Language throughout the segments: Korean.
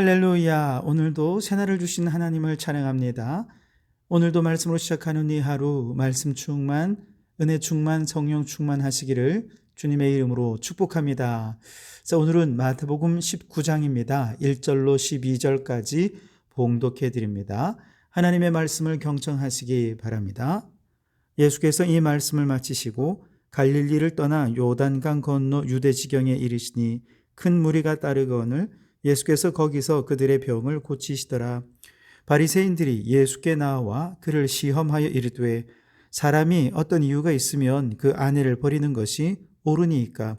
할렐루야. 오늘도 새날을 주신 하나님을 찬양합니다. 오늘도 말씀으로 시작하는 이 하루 말씀 충만, 은혜 충만, 성령 충만하시기를 주님의 이름으로 축복합니다. 자, 오늘은 마태복음 19장입니다. 1절로 12절까지 봉독해 드립니다. 하나님의 말씀을 경청하시기 바랍니다. 예수께서 이 말씀을 마치시고 갈릴리를 떠나 요단강 건너 유대 지경에 이르시니 큰 무리가 따르거늘 예수께서 거기서 그들의 병을 고치시더라. 바리새인들이 예수께 나와 그를 시험하여 이르되 사람이 어떤 이유가 있으면 그 아내를 버리는 것이 옳으니까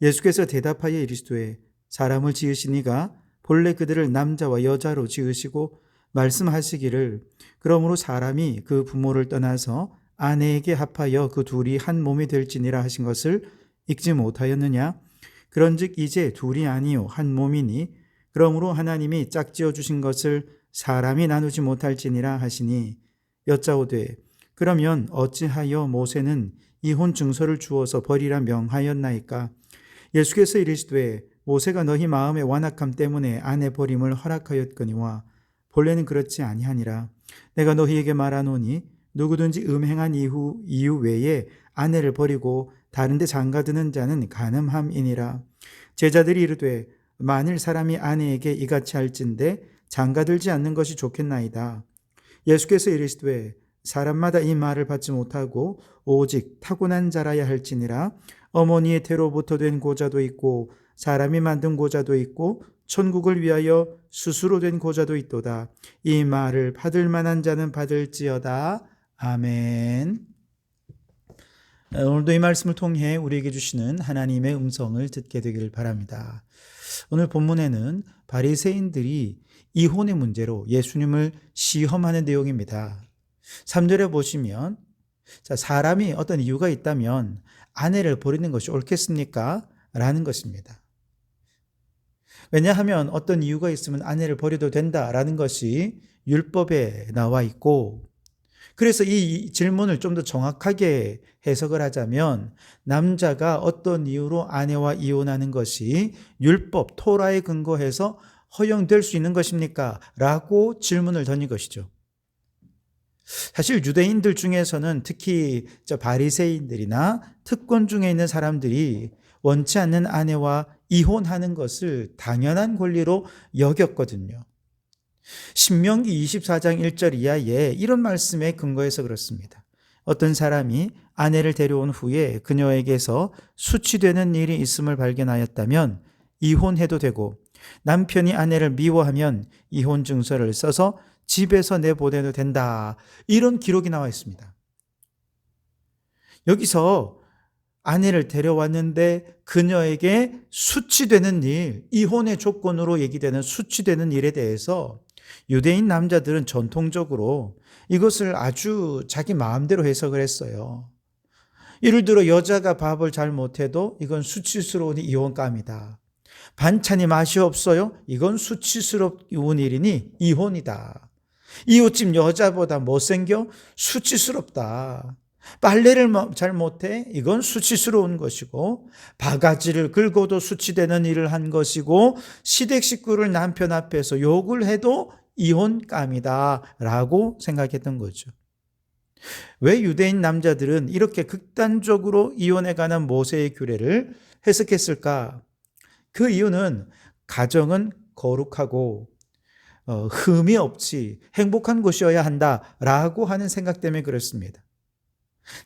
예수께서 대답하여 이르시되 사람을 지으시니가 본래 그들을 남자와 여자로 지으시고 말씀하시기를 그러므로 사람이 그 부모를 떠나서 아내에게 합하여 그 둘이 한 몸이 될지니라 하신 것을 읽지 못하였느냐 그런즉 이제 둘이 아니요 한 몸이니 그러므로 하나님이 짝지어 주신 것을 사람이 나누지 못할지니라 하시니 여짜오되 그러면 어찌하여 모세는 이혼 증서를 주어서 버리라 명하였나이까? 예수께서 이르시되 모세가 너희 마음의 완악함 때문에 아내 버림을 허락하였거니와 본래는 그렇지 아니하니라. 내가 너희에게 말하노니 누구든지 음행한 이후 이유 외에 아내를 버리고 다른데 장가드는 자는 간음함이니라. 제자들이 이르되 만일 사람이 아내에게 이같이 할진대 장가들지 않는 것이 좋겠나이다. 예수께서 이르시되 사람마다 이 말을 받지 못하고 오직 타고난 자라야 할지니라 어머니의 태로부터 된 고자도 있고 사람이 만든 고자도 있고 천국을 위하여 스스로 된 고자도 있도다. 이 말을 받을 만한 자는 받을지어다. 아멘. 오늘도 이 말씀을 통해 우리에게 주시는 하나님의 음성을 듣게 되기를 바랍니다. 오늘 본문에는 바리새인들이 이혼의 문제로 예수님을 시험하는 내용입니다. 3절에 보시면 자, 사람이 어떤 이유가 있다면 아내를 버리는 것이 옳겠습니까? 라는 것입니다. 왜냐하면 어떤 이유가 있으면 아내를 버려도 된다라는 것이 율법에 나와 있고 그래서 이 질문을 좀 더 정확하게 해석을 하자면 남자가 어떤 이유로 아내와 이혼하는 것이 율법 토라에 근거해서 허용될 수 있는 것입니까? 라고 질문을 던진 것이죠. 사실 유대인들 중에서는 특히 바리새인들이나 특권 중에 있는 사람들이 원치 않는 아내와 이혼하는 것을 당연한 권리로 여겼거든요. 신명기 24장 1절 이하에 이런 말씀에 근거해서 그렇습니다. 어떤 사람이 아내를 데려온 후에 그녀에게서 수치되는 일이 있음을 발견하였다면 이혼해도 되고 남편이 아내를 미워하면 이혼 증서를 써서 집에서 내보내도 된다. 이런 기록이 나와 있습니다. 여기서 아내를 데려왔는데 그녀에게 수치되는 일, 이혼의 조건으로 얘기되는 수치되는 일에 대해서 유대인 남자들은 전통적으로 이것을 아주 자기 마음대로 해석을 했어요. 예를 들어 여자가 밥을 잘 못해도 이건 수치스러운 이혼감이다. 반찬이 맛이 없어요? 이건 수치스러운 일이니 이혼이다. 이웃집 여자보다 못생겨? 수치스럽다. 빨래를 잘 못해? 이건 수치스러운 것이고, 바가지를 긁어도 수치되는 일을 한 것이고, 시댁 식구를 남편 앞에서 욕을 해도 이혼감이다. 라고 생각했던 거죠. 왜 유대인 남자들은 이렇게 극단적으로 이혼에 관한 모세의 규례를 해석했을까? 그 이유는 가정은 거룩하고 어, 흠이 없이 행복한 곳이어야 한다라고 하는 생각 때문에 그렇습니다.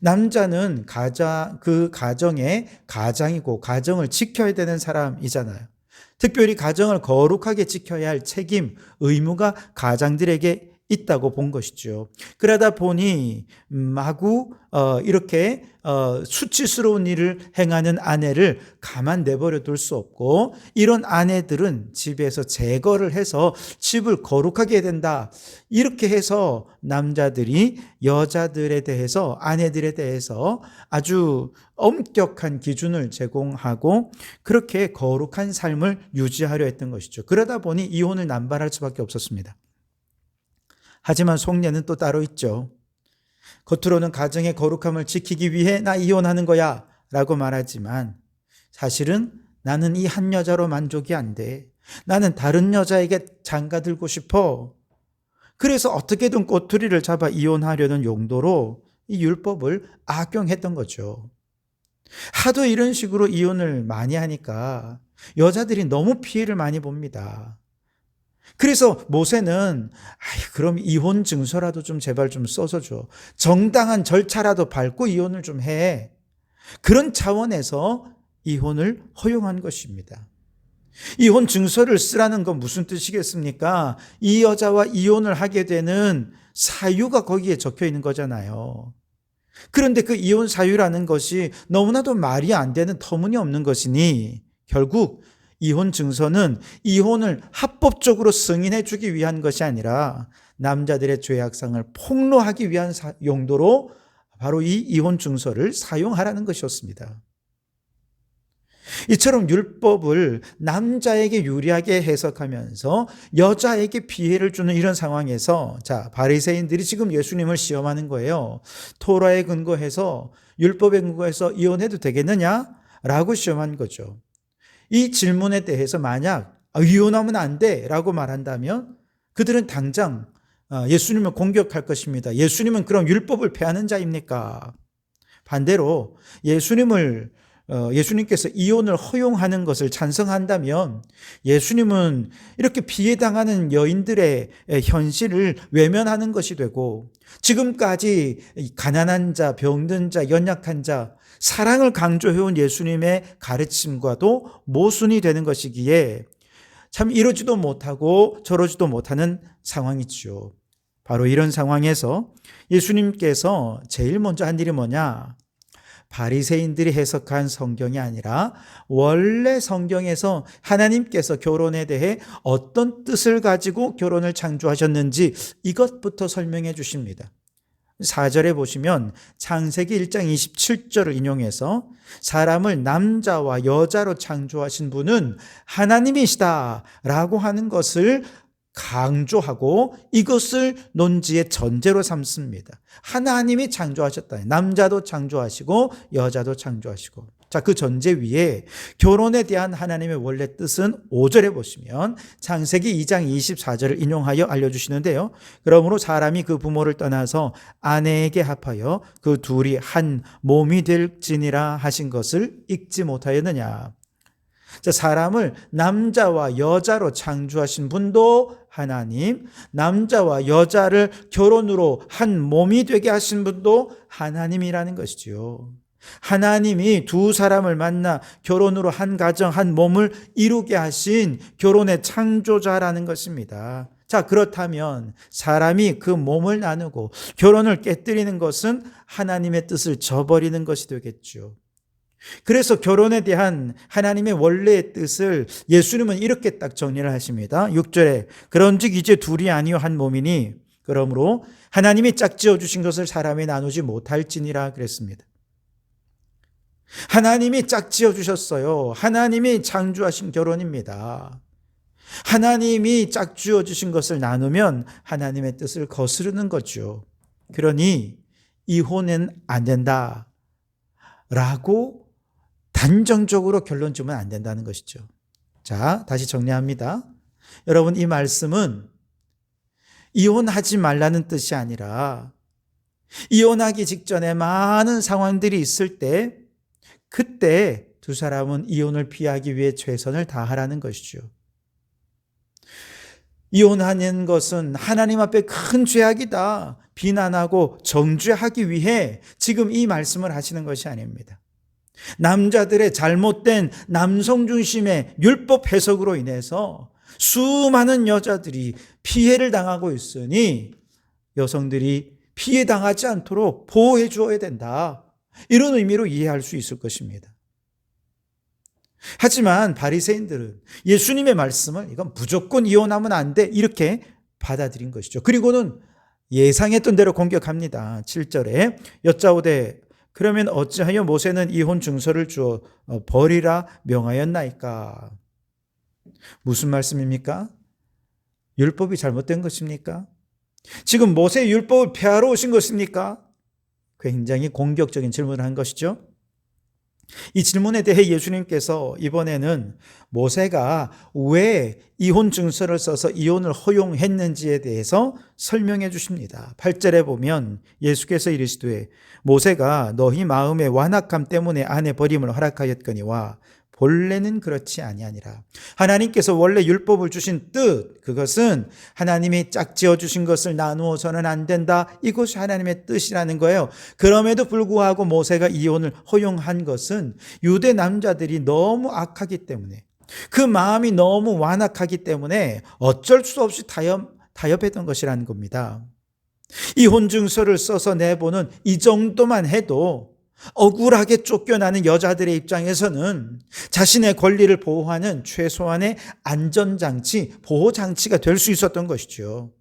남자는 가장 그 가정의 가장이고 가정을 지켜야 되는 사람이잖아요. 특별히 가정을 거룩하게 지켜야 할 책임, 의무가 가장들에게 있다고 본 것이죠. 그러다 보니 마구 어, 이렇게 어, 수치스러운 일을 행하는 아내를 가만 내버려 둘 수 없고 이런 아내들은 집에서 제거를 해서 집을 거룩하게 된다. 이렇게 해서 남자들이 여자들에 대해서 아내들에 대해서 아주 엄격한 기준을 제공하고 그렇게 거룩한 삶을 유지하려 했던 것이죠. 그러다 보니 이혼을 남발할 수밖에 없었습니다. 하지만 속내는 또 따로 있죠. 겉으로는 가정의 거룩함을 지키기 위해 나 이혼하는 거야 라고 말하지만 사실은 나는 이 한 여자로 만족이 안 돼. 나는 다른 여자에게 장가들고 싶어. 그래서 어떻게든 꼬투리를 잡아 이혼하려는 용도로 이 율법을 악용했던 거죠. 하도 이런 식으로 이혼을 많이 하니까 여자들이 너무 피해를 많이 봅니다. 그래서 모세는 아이 그럼 이혼 증서라도 좀 제발 좀 써서 줘. 정당한 절차라도 밟고 이혼을 좀 해. 그런 차원에서 이혼을 허용한 것입니다. 이혼 증서를 쓰라는 건 무슨 뜻이겠습니까? 이 여자와 이혼을 하게 되는 사유가 거기에 적혀 있는 거잖아요. 그런데 그 이혼 사유라는 것이 너무나도 말이 안 되는 터무니없는 것이니 결국 이혼 증서는 이혼을 합법적으로 승인해 주기 위한 것이 아니라 남자들의 죄악상을 폭로하기 위한 용도로 바로 이 이혼 증서를 사용하라는 것이었습니다. 이처럼 율법을 남자에게 유리하게 해석하면서 여자에게 피해를 주는 이런 상황에서 자 바리새인들이 지금 예수님을 시험하는 거예요. 토라에 근거해서 율법에 근거해서 이혼해도 되겠느냐 라고 시험한 거죠. 이 질문에 대해서 만약 아, 이혼하면 안 돼 라고 말한다면 그들은 당장 아, 예수님을 공격할 것입니다. 예수님은 그럼 율법을 폐하는 자입니까? 반대로 예수님을 어, 예수님께서 이혼을 허용하는 것을 찬성한다면 예수님은 이렇게 피해당하는 여인들의 현실을 외면하는 것이 되고 지금까지 가난한 자, 병든 자, 연약한 자, 사랑을 강조해온 예수님의 가르침과도 모순이 되는 것이기에 참 이러지도 못하고 저러지도 못하는 상황이지요. 바로 이런 상황에서 예수님께서 제일 먼저 한 일이 뭐냐? 바리새인들이 해석한 성경이 아니라 원래 성경에서 하나님께서 결혼에 대해 어떤 뜻을 가지고 결혼을 창조하셨는지 이것부터 설명해 주십니다. 4절에 보시면 창세기 1장 27절을 인용해서 사람을 남자와 여자로 창조하신 분은 하나님이시다 라고 하는 것을 강조하고 이것을 논지의 전제로 삼습니다. 하나님이 창조하셨다. 남자도 창조하시고 여자도 창조하시고. 자, 그 전제 위에 결혼에 대한 하나님의 원래 뜻은 5절에 보시면 창세기 2장 24절을 인용하여 알려주시는데요. 그러므로 사람이 그 부모를 떠나서 아내에게 합하여 그 둘이 한 몸이 될지니라 하신 것을 읽지 못하였느냐. 자, 사람을 남자와 여자로 창조하신 분도 하나님, 남자와 여자를 결혼으로 한 몸이 되게 하신 분도 하나님이라는 것이지요. 하나님이 두 사람을 만나 결혼으로 한 가정, 한 몸을 이루게 하신 결혼의 창조자라는 것입니다. 자, 그렇다면 사람이 그 몸을 나누고 결혼을 깨뜨리는 것은 하나님의 뜻을 저버리는 것이 되겠죠. 그래서 결혼에 대한 하나님의 원래의 뜻을 예수님은 이렇게 딱 정리를 하십니다. 6절에 그런즉 이제 둘이 아니요 한 몸이니 그러므로 하나님이 짝지어 주신 것을 사람이 나누지 못할지니라 그랬습니다. 하나님이 짝지어 주셨어요. 하나님이 창조하신 결혼입니다. 하나님이 짝지어 주신 것을 나누면 하나님의 뜻을 거스르는 거죠. 그러니 이혼은 안 된다. 라고 단정적으로 결론 주면 안 된다는 것이죠. 자, 다시 정리합니다. 여러분, 이 말씀은 이혼하지 말라는 뜻이 아니라 이혼하기 직전에 많은 상황들이 있을 때 그때 두 사람은 이혼을 피하기 위해 최선을 다하라는 것이죠. 이혼하는 것은 하나님 앞에 큰 죄악이다. 비난하고 정죄하기 위해 지금 이 말씀을 하시는 것이 아닙니다. 남자들의 잘못된 남성 중심의 율법 해석으로 인해서 수많은 여자들이 피해를 당하고 있으니 여성들이 피해 당하지 않도록 보호해 주어야 된다. 이런 의미로 이해할 수 있을 것입니다. 하지만 바리새인들은 예수님의 말씀을 이건 무조건 이혼하면 안 돼. 이렇게 받아들인 것이죠. 그리고는 예상했던 대로 공격합니다. 7절에 여짜오되 그러면 어찌하여 모세는 이혼 증서를 주어 어, 버리라 명하였나이까? 무슨 말씀입니까? 율법이 잘못된 것입니까? 지금 모세 율법을 폐하러 오신 것입니까? 굉장히 공격적인 질문을 한 것이죠. 이 질문에 대해 예수님께서 이번에는 모세가 왜 이혼 증서를 써서 이혼을 허용했는지에 대해서 설명해 주십니다. 8절에 보면 예수께서 이르시되 모세가 너희 마음의 완악함 때문에 아내 버림을 허락하였거니와 본래는 그렇지 아니하니라. 하나님께서 원래 율법을 주신 뜻 그것은 하나님이 짝지어 주신 것을 나누어서는 안 된다. 이것이 하나님의 뜻이라는 거예요. 그럼에도 불구하고 모세가 이혼을 허용한 것은 유대 남자들이 너무 악하기 때문에 그 마음이 너무 완악하기 때문에 어쩔 수 없이 타협 타협했던 것이라는 겁니다. 이혼 증서를 써서 내보는 이 정도만 해도 억울하게 쫓겨나는 여자들의 입장에서는 자신의 권리를 보호하는 최소한의 안전장치, 보호장치가 될 수 있었던 것이죠.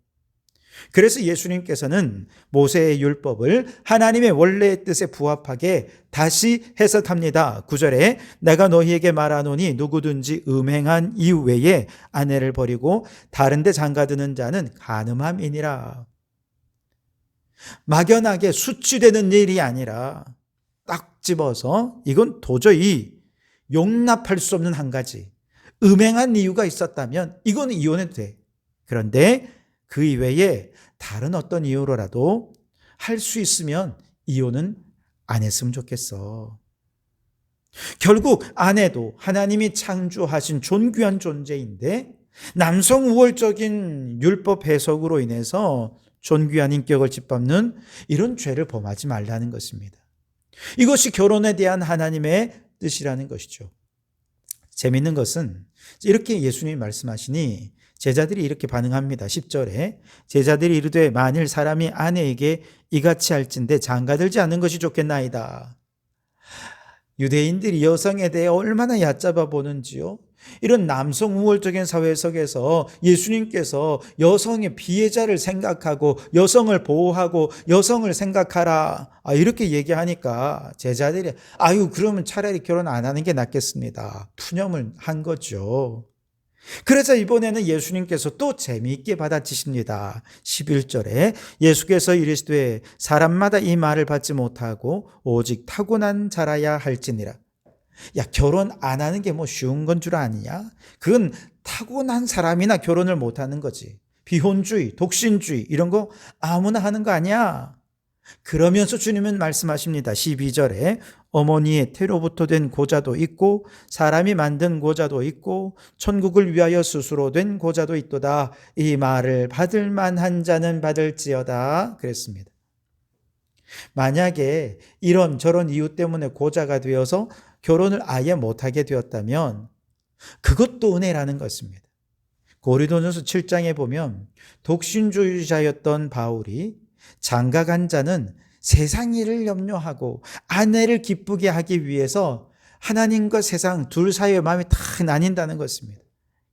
그래서 예수님께서는 모세의 율법을 하나님의 원래의 뜻에 부합하게 다시 해석합니다. 9절에 내가 너희에게 말하노니 누구든지 음행한 이후에 아내를 버리고 다른데 장가드는 자는 간음함이니라. 막연하게 수치되는 일이 아니라 딱 집어서 이건 도저히 용납할 수 없는 한 가지. 음행한 이유가 있었다면 이거는 이혼해도 돼. 그런데 그 이외에 다른 어떤 이유로라도 할 수 있으면 이혼은 안 했으면 좋겠어. 결국 아내도 하나님이 창조하신 존귀한 존재인데 남성 우월적인 율법 해석으로 인해서 존귀한 인격을 짓밟는 이런 죄를 범하지 말라는 것입니다. 이것이 결혼에 대한 하나님의 뜻이라는 것이죠. 재밌는 것은 이렇게 예수님이 말씀하시니 제자들이 이렇게 반응합니다. 10절에 제자들이 이르되 만일 사람이 아내에게 이같이 할진대 장가들지 않는 것이 좋겠나이다. 유대인들이 여성에 대해 얼마나 얕잡아 보는지요. 이런 남성 우월적인 사회 속에서 예수님께서 여성의 피해자를 생각하고 여성을 보호하고 여성을 생각하라. 아, 이렇게 얘기하니까 제자들이 아유, 그러면 차라리 결혼 안 하는 게 낫겠습니다. 푸념을 한 거죠. 그래서 이번에는 예수님께서 또 재미있게 받아치십니다. 11절에 예수께서 이르시되 사람마다 이 말을 받지 못하고 오직 타고난 자라야 할지니라. 야, 결혼 안 하는 게 뭐 쉬운 건 줄 아니냐? 그건 타고난 사람이나 결혼을 못 하는 거지. 비혼주의, 독신주의, 이런 거 아무나 하는 거 아니야? 그러면서 주님은 말씀하십니다. 12절에 어머니의 태로부터 된 고자도 있고 사람이 만든 고자도 있고 천국을 위하여 스스로 된 고자도 있도다. 이 말을 받을 만한 자는 받을지어다. 그랬습니다. 만약에 이런 저런 이유 때문에 고자가 되어서 결혼을 아예 못하게 되었다면 그것도 은혜라는 것입니다. 고리도전서 7장에 보면 독신주의자였던 바울이 장가간 자는 세상 일을 염려하고 아내를 기쁘게 하기 위해서 하나님과 세상 둘 사이의 마음이 다 나뉜다는 것입니다.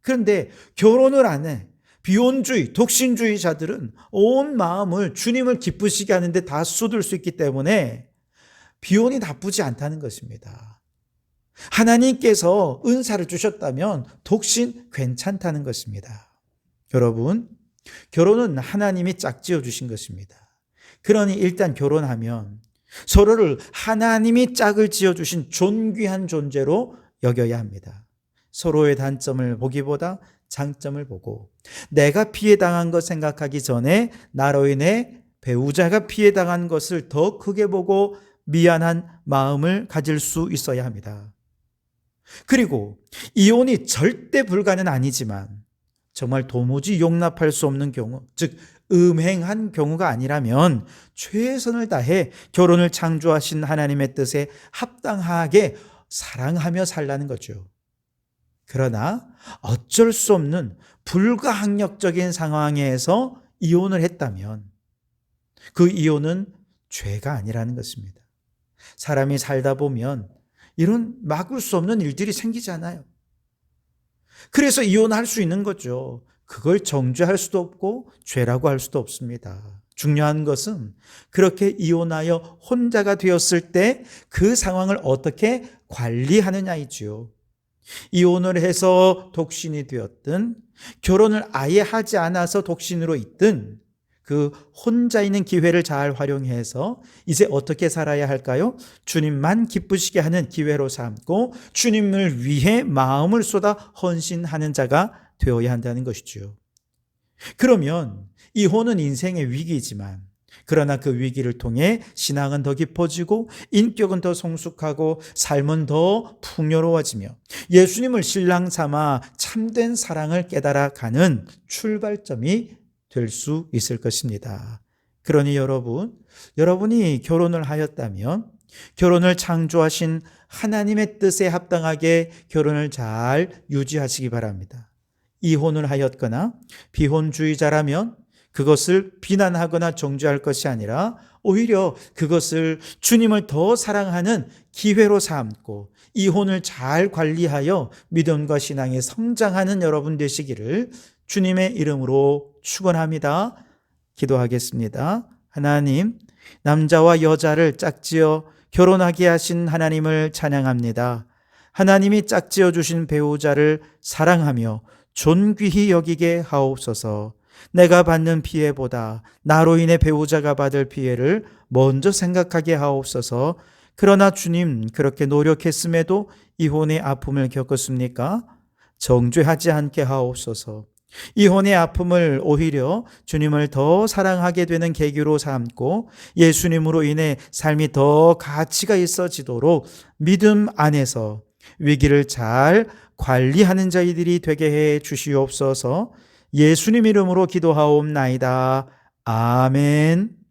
그런데 결혼을 안 해. 비혼주의, 독신주의자들은 온 마음을 주님을 기쁘시게 하는데 다 쏟을 수 있기 때문에 비혼이 나쁘지 않다는 것입니다. 하나님께서 은사를 주셨다면 독신 괜찮다는 것입니다. 여러분, 결혼은 하나님이 짝지어 주신 것입니다. 그러니 일단 결혼하면 서로를 하나님이 짝을 지어 주신 존귀한 존재로 여겨야 합니다. 서로의 단점을 보기보다 장점을 보고 내가 피해 당한 것 생각하기 전에 나로 인해 배우자가 피해 당한 것을 더 크게 보고 미안한 마음을 가질 수 있어야 합니다. 그리고 이혼이 절대 불가는 아니지만 정말 도무지 용납할 수 없는 경우, 즉 음행한 경우가 아니라면 최선을 다해 결혼을 창조하신 하나님의 뜻에 합당하게 사랑하며 살라는 거죠. 그러나 어쩔 수 없는 불가항력적인 상황에서 이혼을 했다면 그 이혼은 죄가 아니라는 것입니다. 사람이 살다 보면 이런 막을 수 없는 일들이 생기잖아요. 그래서 이혼할 수 있는 거죠. 그걸 정죄할 수도 없고 죄라고 할 수도 없습니다. 중요한 것은 그렇게 이혼하여 혼자가 되었을 때 그 상황을 어떻게 관리하느냐이지요. 이혼을 해서 독신이 되었든 결혼을 아예 하지 않아서 독신으로 있든 그 혼자 있는 기회를 잘 활용해서 이제 어떻게 살아야 할까요? 주님만 기쁘시게 하는 기회로 삼고 주님을 위해 마음을 쏟아 헌신하는 자가 되어야 한다는 것이죠. 그러면 이혼은 인생의 위기이지만 그러나 그 위기를 통해 신앙은 더 깊어지고 인격은 더 성숙하고 삶은 더 풍요로워지며 예수님을 신랑 삼아 참된 사랑을 깨달아가는 출발점이 될 수 있을 것입니다. 그러니 여러분, 여러분이 결혼을 하였다면 결혼을 창조하신 하나님의 뜻에 합당하게 결혼을 잘 유지하시기 바랍니다. 이혼을 하였거나 비혼주의자라면 그것을 비난하거나 정죄할 것이 아니라 오히려 그것을 주님을 더 사랑하는 기회로 삼고 이혼을 잘 관리하여 믿음과 신앙에 성장하는 여러분 되시기를 주님의 이름으로 축원합니다. 기도하겠습니다. 하나님, 남자와 여자를 짝지어 결혼하게 하신 하나님을 찬양합니다. 하나님이 짝지어 주신 배우자를 사랑하며 존귀히 여기게 하옵소서. 내가 받는 피해보다 나로 인해 배우자가 받을 피해를 먼저 생각하게 하옵소서. 그러나 주님 그렇게 노력했음에도 이혼의 아픔을 겪었습니까? 정죄하지 않게 하옵소서. 이혼의 아픔을 오히려 주님을 더 사랑하게 되는 계기로 삼고 예수님으로 인해 삶이 더 가치가 있어지도록 믿음 안에서 위기를 잘 관리하는 자들이 되게 해 주시옵소서 예수님 이름으로 기도하옵나이다. 아멘.